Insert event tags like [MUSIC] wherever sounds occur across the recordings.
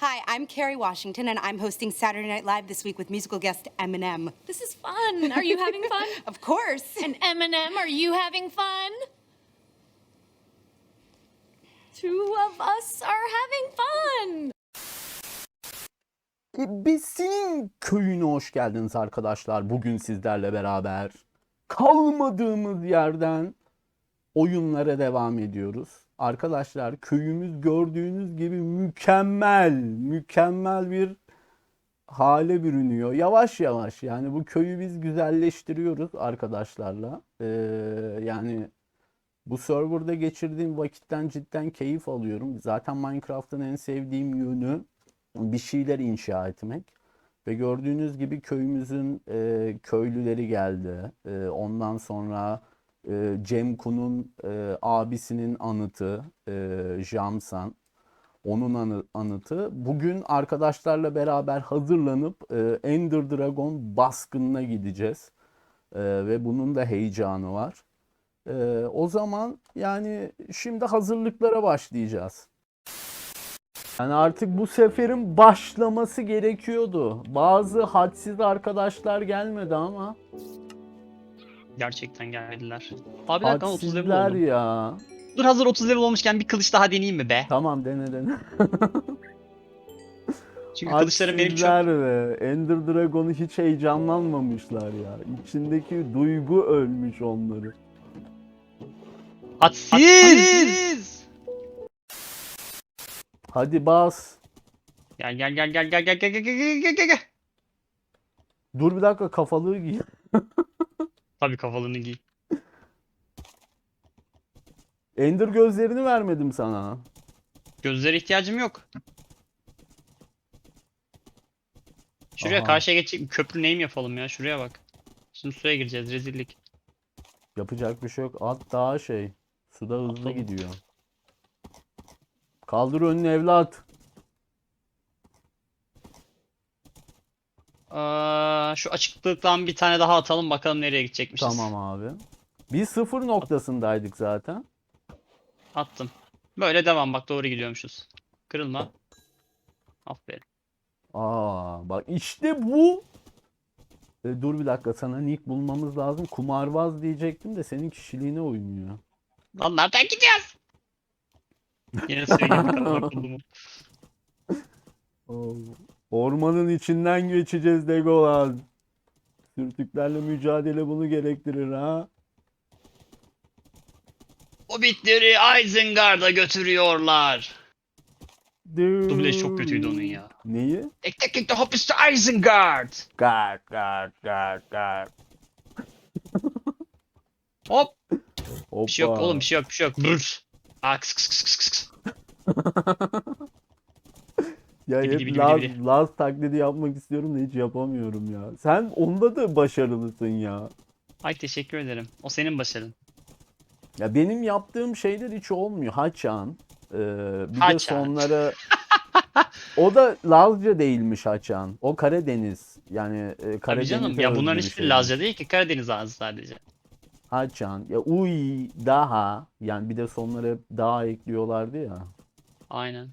Hi, I'm Carrie Washington, and I'm hosting Saturday Night Live this week with musical guest Eminem. This is fun. Are you having fun? [LAUGHS] Of course. and Eminem, are you having fun? Two of us are having fun. Besin köyüne hoş geldiniz arkadaşlar. Bugün sizlerle beraber kalmadığımız yerden oyunlara devam ediyoruz. Arkadaşlar köyümüz gördüğünüz gibi mükemmel, mükemmel bir hale bürünüyor. Yavaş yavaş yani bu köyü biz güzelleştiriyoruz arkadaşlarla. Ee, yani bu serverda geçirdiğim vakitten cidden keyif alıyorum. Zaten Minecraft'ın en sevdiğim yönü bir şeyler inşa etmek. Ve gördüğünüz gibi köyümüzün e, köylüleri geldi. E, ondan sonra e, Cem Kun'un e, abisinin anıtı e, Jamsan. Onun anı- anıtı. Bugün arkadaşlarla beraber hazırlanıp e, Ender Dragon baskınına gideceğiz. E, ve bunun da heyecanı var. E, o zaman yani şimdi hazırlıklara başlayacağız. Yani artık bu seferin başlaması gerekiyordu. Bazı hadsiz arkadaşlar gelmedi ama Gerçekten geldiler. Abi bir dakika 30 level hadsizler oldum. ya. Dur hazır 30 level olmuşken bir kılıç daha deneyeyim mi be? Tamam dene dene. [LAUGHS] Çünkü kılıçlarım benim çok... Hadsizler ve Ender Dragon'u hiç heyecanlanmamışlar ya. İçindeki duygu ölmüş onları. Hadsiz! Hadi bas. Gel gel gel gel gel gel gel gel gel gel gel gel. Dur bir dakika kafalığı giy. Tabii kafalığını giy. Ender gözlerini vermedim sana. Gözlere ihtiyacım yok. Şuraya Aha. karşıya geçecek köprü neyim yapalım ya şuraya bak. Şimdi suya gireceğiz rezillik. Yapacak bir şey yok. At daha şey. Suda hızlı Atalım. gidiyor. Kaldır önünü evlat. Şu açıklıktan bir tane daha atalım bakalım nereye gidecekmişiz. Tamam abi. Biz sıfır noktasındaydık zaten. Attım. Böyle devam bak doğru gidiyormuşuz. Kırılma. Aferin. Aa bak işte bu. E, dur bir dakika sana nick bulmamız lazım. Kumarbaz diyecektim de senin kişiliğine uymuyor. Lan nereden gidiyoruz? Yine girdik kadar buldum. Ormanın içinden geçeceğiz Legolas. Sürtüklerle mücadele bunu gerektirir ha. Hobbitleri Isengard'a götürüyorlar. Dublaj çok kötüydü onun ya. Neyi? Take the Hobbits to Isengard. Guard, guard, guard, guard. [LAUGHS] Hop. Bir şey yok Hoppa. oğlum bir şey yok bir şey yok. Brr. Aa, kıs kıs kıs kıs kıs kıs. [LAUGHS] Ya Dibi hep dibi Laz, dibi. Laz taklidi yapmak istiyorum da hiç yapamıyorum ya. Sen onda da başarılısın ya. Ay teşekkür ederim. O senin başarın. Ya benim yaptığım şeyler hiç olmuyor. Haçan. Ee, bir de Haçan. sonları [LAUGHS] o da Lazca değilmiş Haçan. O Karadeniz. Yani e, Tabii Karadeniz'e canım ya bunların hiçbiri şey. Lazca değil ki Karadeniz ağzı sadece. Haçan. Ya uy daha. Yani bir de sonlara daha ekliyorlardı ya. Aynen.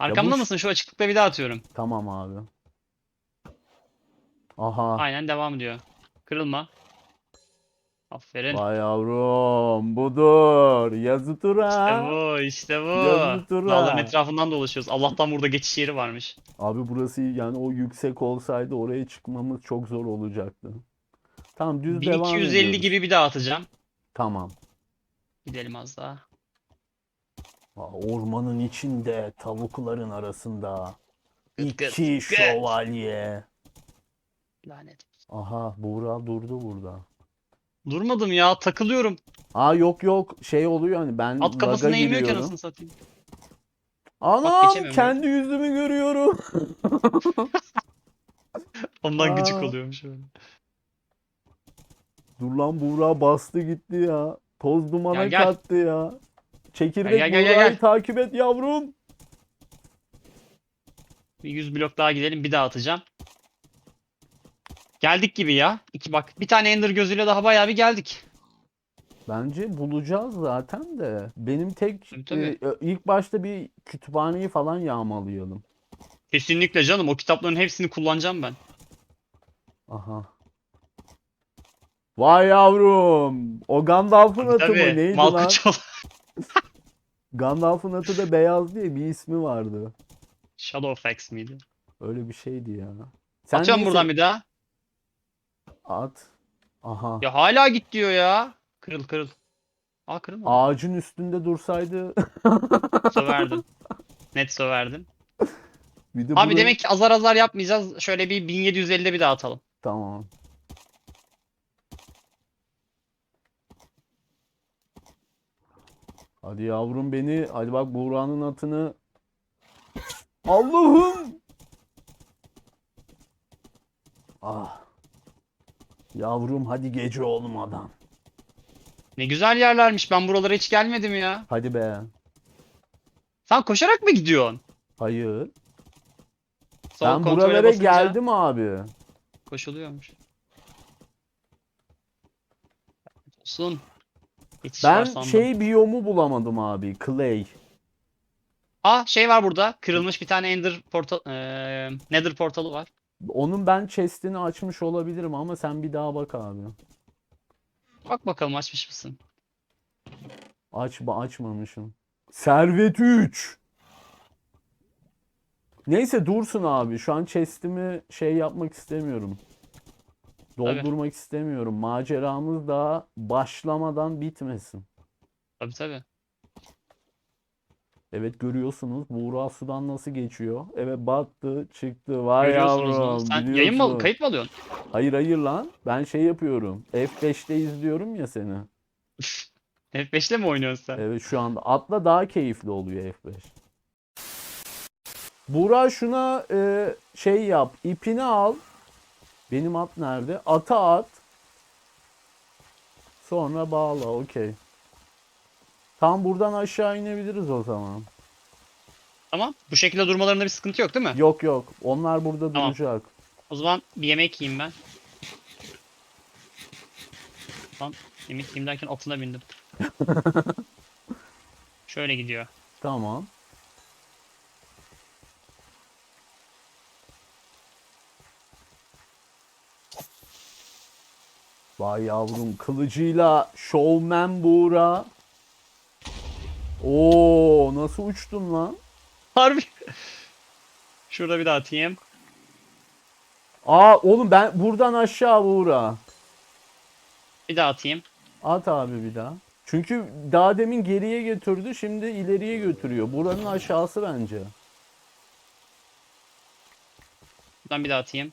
Arkamda mısın? Şu açıklıkta bir daha atıyorum. Tamam abi. Aha. Aynen devam ediyor. Kırılma. Aferin. Vay yavrum budur. Yazı tura. İşte bu, işte bu. Yazı tura. Dağların etrafından dolaşıyoruz. Allah'tan burada geçiş yeri varmış. Abi burası yani o yüksek olsaydı oraya çıkmamız çok zor olacaktı. Tamam düz devam 1250 ediyoruz. gibi bir daha atacağım. Tamam. Gidelim az daha. Aa, Ormanın içinde tavukların arasında Gıt gıt, iki gıt. şövalye. Lanet. Aha Buğra durdu burada. Durmadım ya takılıyorum. Aa yok yok şey oluyor hani ben At kafasına laga eğmiyor ki giriyorum. anasını satayım. Anam geçemiyorum kendi yüzümü görüyorum. [LAUGHS] Ondan gıcık Aa. oluyormuş öyle. Dur lan Buğra bastı gitti ya. Toz dumana gel. kattı ya. Çekirdek Gel, gel, gel, takip et yavrum. Bir 100 blok daha gidelim bir daha atacağım. Geldik gibi ya. İki bak. Bir tane Ender gözüyle daha bayağı bir geldik. Bence bulacağız zaten de. Benim tek Tabii, tabii. e, ilk başta bir kütüphaneyi falan yağmalayalım. Kesinlikle canım. O kitapların hepsini kullanacağım ben. Aha. Vay yavrum. O Gandalf'ın atı mı neydi lan? Gandalf'ın atı da beyaz diye bir ismi vardı. Shadowfax miydi? Öyle bir şeydi ya. Sen Atıyorum neyse- buradan bir daha. At. Aha. Ya hala git diyor ya. Kırıl kırıl. Aa kırılmadı. Ağacın üstünde dursaydı. [LAUGHS] Söverdim. Net söverdim. bir de Abi bunu- demek ki azar azar yapmayacağız. Şöyle bir 1750'de bir daha atalım. Tamam. Hadi yavrum beni. Hadi bak Buğra'nın atını. Allah'ım. Ah. Yavrum hadi gece olmadan. Ne güzel yerlermiş. Ben buralara hiç gelmedim ya. Hadi be. Sen koşarak mı gidiyorsun? Hayır. Sol ben buralara basınca geldim abi. Koşuluyormuş. Olsun. Ben şey biyomu bulamadım abi. Clay. Aa şey var burada. Kırılmış bir tane Ender portal eee, Nether portalı var. Onun ben chest'ini açmış olabilirim ama sen bir daha bak abi. Bak bakalım açmış mısın? Aç açmamışım. Servet 3. Neyse dursun abi. Şu an chest'imi şey yapmak istemiyorum. Doldurmak istemiyorum. Maceramız daha başlamadan bitmesin. Tabii tabii. Evet görüyorsunuz Buğra sudan nasıl geçiyor. Evet battı çıktı. Vay Görüyorsunuz onu. yavrum Sen yayın mı kayıt mı alıyorsun? Hayır hayır lan. Ben şey yapıyorum. F5'te izliyorum ya seni. [LAUGHS] F5'le mi oynuyorsun sen? Evet şu anda atla daha keyifli oluyor F5. Buğra şuna e, şey yap. ipini al. Benim at nerede? Ata at. Sonra bağla. Okey. Tam buradan aşağı inebiliriz o zaman. Tamam. Bu şekilde durmalarında bir sıkıntı yok değil mi? Yok yok. Onlar burada Tamam. duracak. O zaman bir yemek yiyeyim ben. Lan yemek yiyeyim derken atına bindim. [LAUGHS] Şöyle gidiyor. Tamam. Vay yavrum kılıcıyla şovmen Buğra. Oo nasıl uçtun lan? Harbi. Şurada bir daha atayım. Aa oğlum ben buradan aşağı Buğra. Bir daha atayım. At abi bir daha. Çünkü daha demin geriye götürdü şimdi ileriye götürüyor. Buranın aşağısı bence. Buradan bir daha atayım.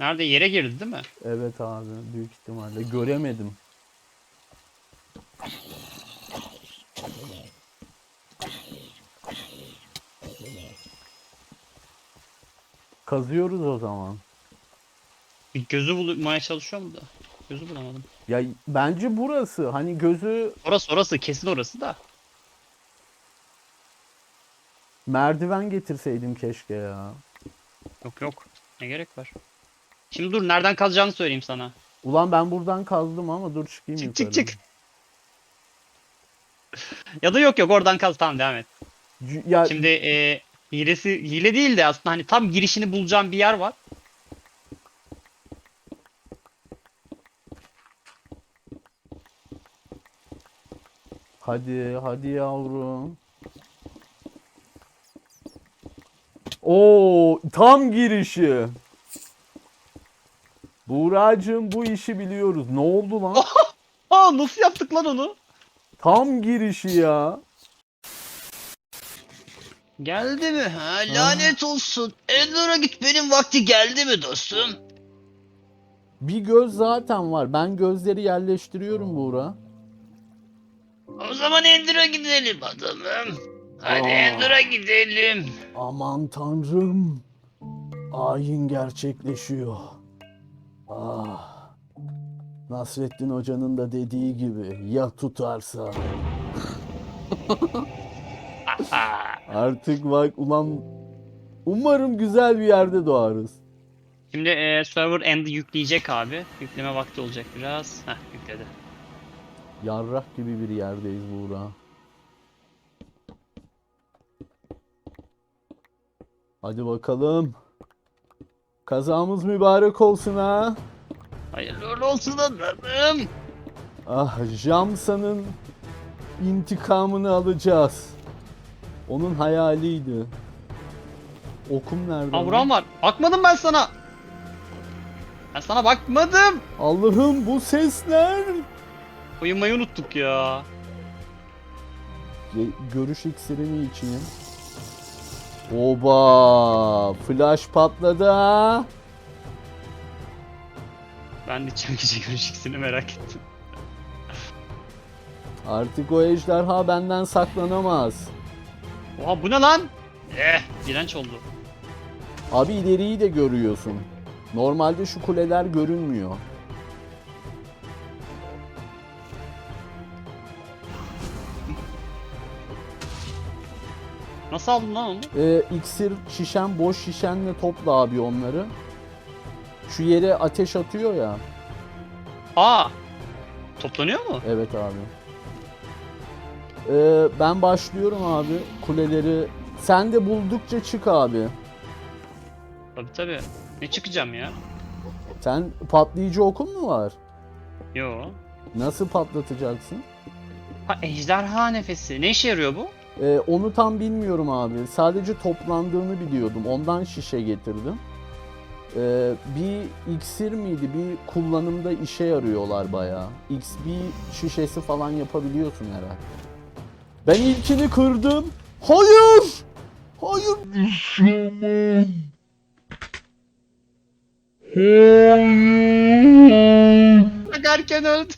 Nerede? Yere girdi değil mi? Evet abi büyük ihtimalle göremedim. Kazıyoruz o zaman. Bir gözü bulmaya çalışıyorum da. Gözü bulamadım. Ya bence burası hani gözü Orası orası kesin orası da. merdiven getirseydim keşke ya. Yok yok. Ne gerek var? Şimdi dur nereden kazacağını söyleyeyim sana. Ulan ben buradan kazdım ama dur çıkayım Çık çık yukarı. çık. Ya da yok yok oradan kaz tamam devam et. C- Ya Şimdi e, hilesi hile değil de aslında hani tam girişini bulacağım bir yer var. Hadi, hadi yavrum. Oo, tam girişi. Buğracığım bu işi biliyoruz. Ne oldu lan? [LAUGHS] Aa nasıl yaptık lan onu? Tam girişi ya. Geldi mi? Ha lanet olsun. Ender'a gitmenin vakti geldi mi dostum? Bir göz zaten var. Ben gözleri yerleştiriyorum Buğra. O zaman Ender'a gidelim adamım. Hadi Aa. Ender'a gidelim. Aman tanrım. Ayin gerçekleşiyor. Ah. Nasrettin Hoca'nın da dediği gibi ya tutarsa. [LAUGHS] Artık bak ulan umarım güzel bir yerde doğarız. Şimdi e, server end'i yükleyecek abi. Yükleme vakti olacak biraz. Heh yükledi. Yarrak gibi bir yerdeyiz Buğra. Hadi bakalım. Kazamız mübarek olsun ha. Hayırlı uğurlu olsun adamım. Ah Jamsa'nın intikamını alacağız. Onun hayaliydi. Okum nerede? Vuran var. Bakmadım ben sana. Ben sana bakmadım. Allah'ım bu sesler. Uyumayı unuttuk ya. Görüş iksirini içeyim. Oba! Flash patladı ha. Ben de çekici görüş ikisini merak ettim. Artık o ejderha benden saklanamaz. Oha bu ne lan? Eh iğrenç oldu. Abi ileriyi de görüyorsun. Normalde şu kuleler görünmüyor. Nasıl aldın lan onu? Ee, iksir şişen boş şişenle topla abi onları. Şu yere ateş atıyor ya. Aa! Toplanıyor mu? Evet abi. Ee, ben başlıyorum abi. Kuleleri sen de buldukça çık abi. Tabi tabi. Ne çıkacağım ya? Sen patlayıcı okun mu var? Yo. Nasıl patlatacaksın? Ha ejderha nefesi. Ne işe yarıyor bu? Ee, onu tam bilmiyorum abi. Sadece toplandığını biliyordum. Ondan şişe getirdim. Ee, bir iksir miydi? Bir kullanımda işe yarıyorlar bayağı. X bir şişesi falan yapabiliyorsun herhalde. Ben ilkini kırdım. Hayır! Hayır! Bak erken öldü.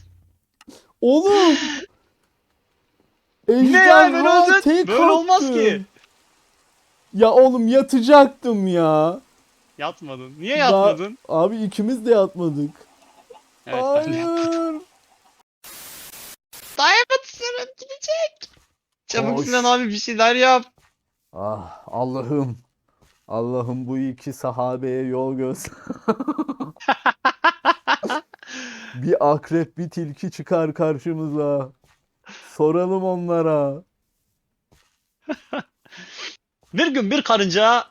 Oğlum! Ne ya Ejderha tek Böyle olmaz ki. Ya oğlum yatacaktım ya. Yatmadın. Niye yatmadın? Abi ikimiz de yatmadık. Evet ben de yaptım. Hayır. Diamond Serum gidecek. Çabuk Hoş. Sinan abi bir şeyler yap. Ah Allah'ım. Allah'ım bu iki sahabeye yol göster. [LAUGHS] bir akrep bir tilki çıkar karşımıza. Soralım onlara. [LAUGHS] Bir gün bir karınca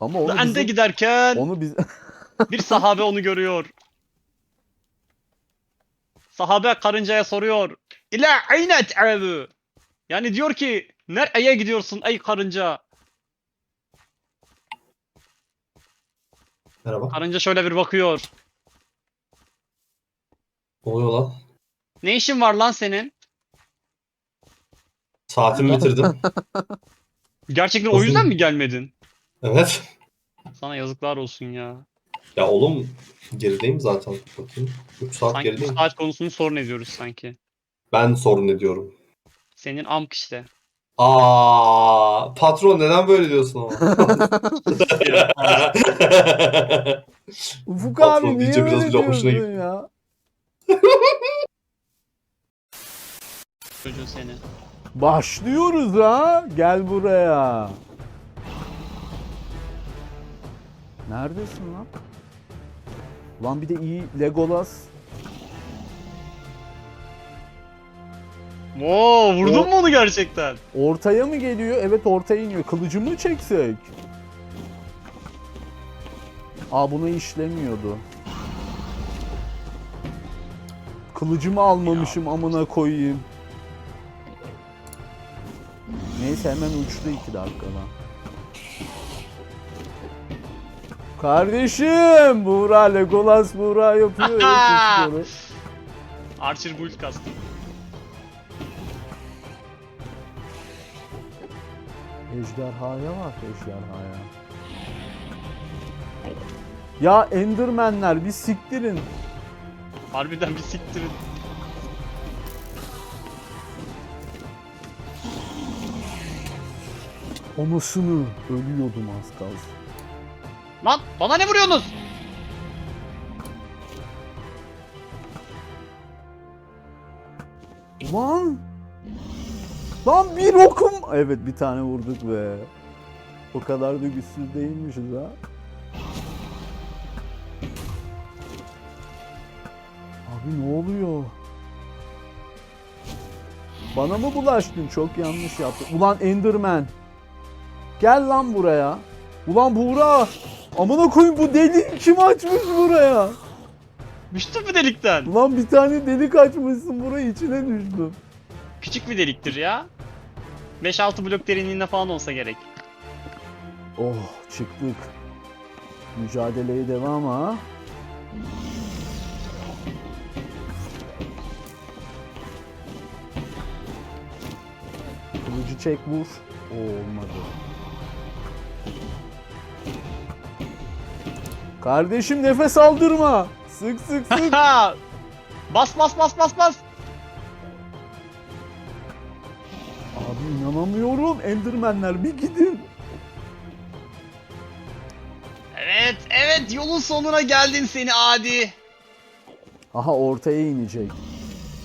Ama onu ende bizim- giderken onu biz [LAUGHS] bir sahabe onu görüyor. Sahabe karıncaya soruyor. İla ayne te'abu? Yani diyor ki nereye gidiyorsun ey karınca? Merhaba. Karınca şöyle bir bakıyor. Ne oluyor lan? Ne işin var lan senin? Saatimi bitirdim. [LAUGHS] Gerçekten o Uzun. yüzden mi gelmedin? evet. Sana yazıklar olsun ya. Ya oğlum gerideyim zaten. Bakayım. 3 saat Sanki bu gerideyim. saat konusunu sorun ediyoruz sanki. Ben sorun ediyorum. Senin amk işte. Aa, patron neden böyle diyorsun ama? Ufuk Patron abi niye deyince biraz öyle bile hoşuna diyorsun ya? [LAUGHS] Çocuğu seni. Başlıyoruz ha. Gel buraya. Neredesin lan? Lan bir de iyi Legolas. Oo vurdun O- mu onu gerçekten? Ortaya mı geliyor? Evet ortaya iniyor. Kılıcı mı çeksek? Aa bunu işlemiyordu. Kılıcımı almamışım amına koyayım. Neyse hemen uçtu iki dakikada. Kardeşim! Buğra Legolas Buğra yapıyor. [LAUGHS] Archer build kastım. Ejderhaya bak ejderhaya. Ya Endermenler bir siktirin. Harbiden bir siktirin. Anasını ölüyordum az kalsın. Lan bana ne vuruyorsunuz? Lan! Lan bir okum! Evet bir tane vurduk be. O kadar da güçsüz değilmişiz ha. Abi ne oluyor? Bana mı bulaştın? Çok yanlış yaptın. Ulan Enderman. Gel lan buraya. Ulan Buğra. Amına koyayım bu deliği kim açmış buraya? Düştün mü delikten? Ulan bir tane delik açmışsın buraya içine düştüm. Küçük bir deliktir ya. 5-6 blok derinliğinde falan olsa gerek. Oh çıktık. Mücadeleye devam ha. Kılıcı çek vur. O olmadı. Kardeşim nefes aldırma. Sık sık sık. [LAUGHS] bas bas bas bas bas. Abi inanamıyorum. Endermenler bir gidin. Evet evet yolun sonuna geldin seni adi. Aha ortaya inecek.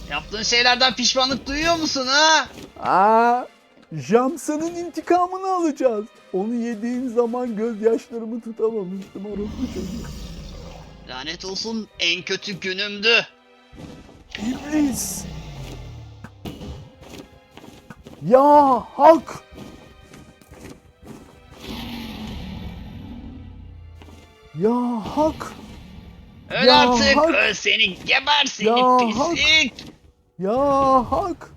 Yaptığın şeylerden pişmanlık duyuyor musun ha? Aa, Jamsa'nın intikamını alacağız. Onu yediğin zaman gözyaşlarımı tutamamıştım orospu çocuğu. Lanet olsun en kötü günümdü. İblis! Ya hak! Ya hak! Öl Ya artık hak. öl seni geber seni Ya hak. pislik. Ya hak!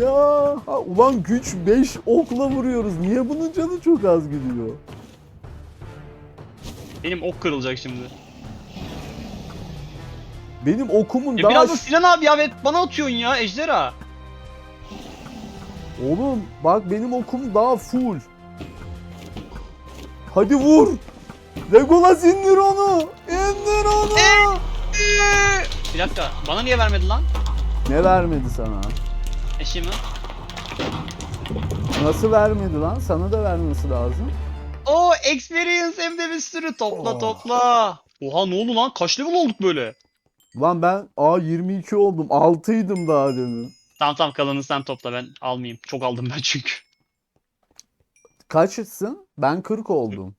Ya ha- Ulan güç 5 okla vuruyoruz. Niye bunun canı çok az gidiyor? Benim ok kırılacak şimdi. Benim okumun Ya daha... biraz da Sinan abi ya evet bana atıyorsun ya ejderha. Oğlum bak benim okum daha full. Hadi vur. Legolas indir onu. İndir onu. Bir dakika bana niye vermedi lan Ne vermedi sana? Eşimi? Nasıl vermedi lan? Sana da vermesi lazım. O experience hem de bir sürü topla Oh. topla. Oha ne oldu lan kaç level olduk böyle? Lan ben A22 oldum. 6'ydım daha demin. Tamam tamam kalanını sen topla ben almayayım. Çok aldım ben çünkü. Kaçsın? Ben 40 oldum.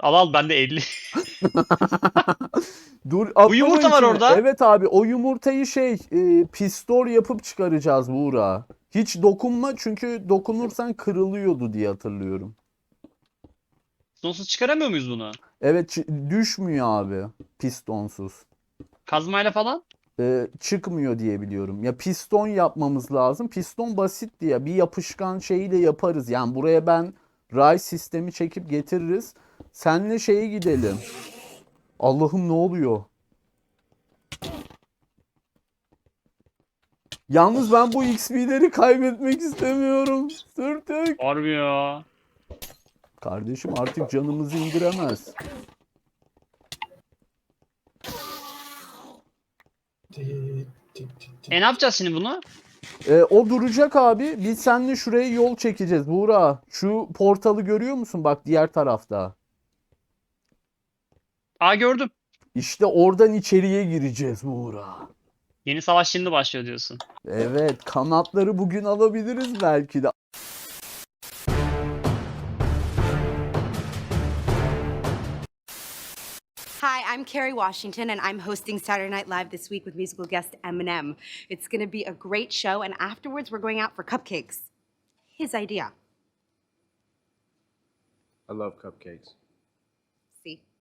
Al al ben de 50. [LAUGHS] [LAUGHS] Dur atlama yumurta var içine. orada. Evet abi o yumurtayı şey e, pistol yapıp çıkaracağız Buğra. Hiç dokunma çünkü dokunursan kırılıyordu diye hatırlıyorum. Sonsuz çıkaramıyor muyuz bunu? Evet düşmüyor abi pistonsuz. Kazmayla falan? Ee, çıkmıyor diye biliyorum. Ya piston yapmamız lazım. Piston basit diye bir yapışkan şeyiyle yaparız. Yani buraya ben ray sistemi çekip getiririz. Senle şeye gidelim. Allah'ım ne oluyor? Yalnız ben bu XP'leri kaybetmek istemiyorum. Sürtük. Harbi ya. Kardeşim artık canımızı indiremez. E ne yapacağız şimdi bunu? Ee, o duracak abi. Biz seninle şuraya yol çekeceğiz Buğra. Şu portalı görüyor musun? Bak diğer tarafta. Aa gördüm. İşte oradan içeriye gireceğiz Buğra. Yeni savaş şimdi başlıyor diyorsun. Evet, kanatları bugün alabiliriz belki de. Hi, I'm Carrie Washington, and I'm hosting Saturday Night Live this week with musical guest Eminem. It's going to be a great show, and afterwards, we're going out for cupcakes. His idea. I love cupcakes.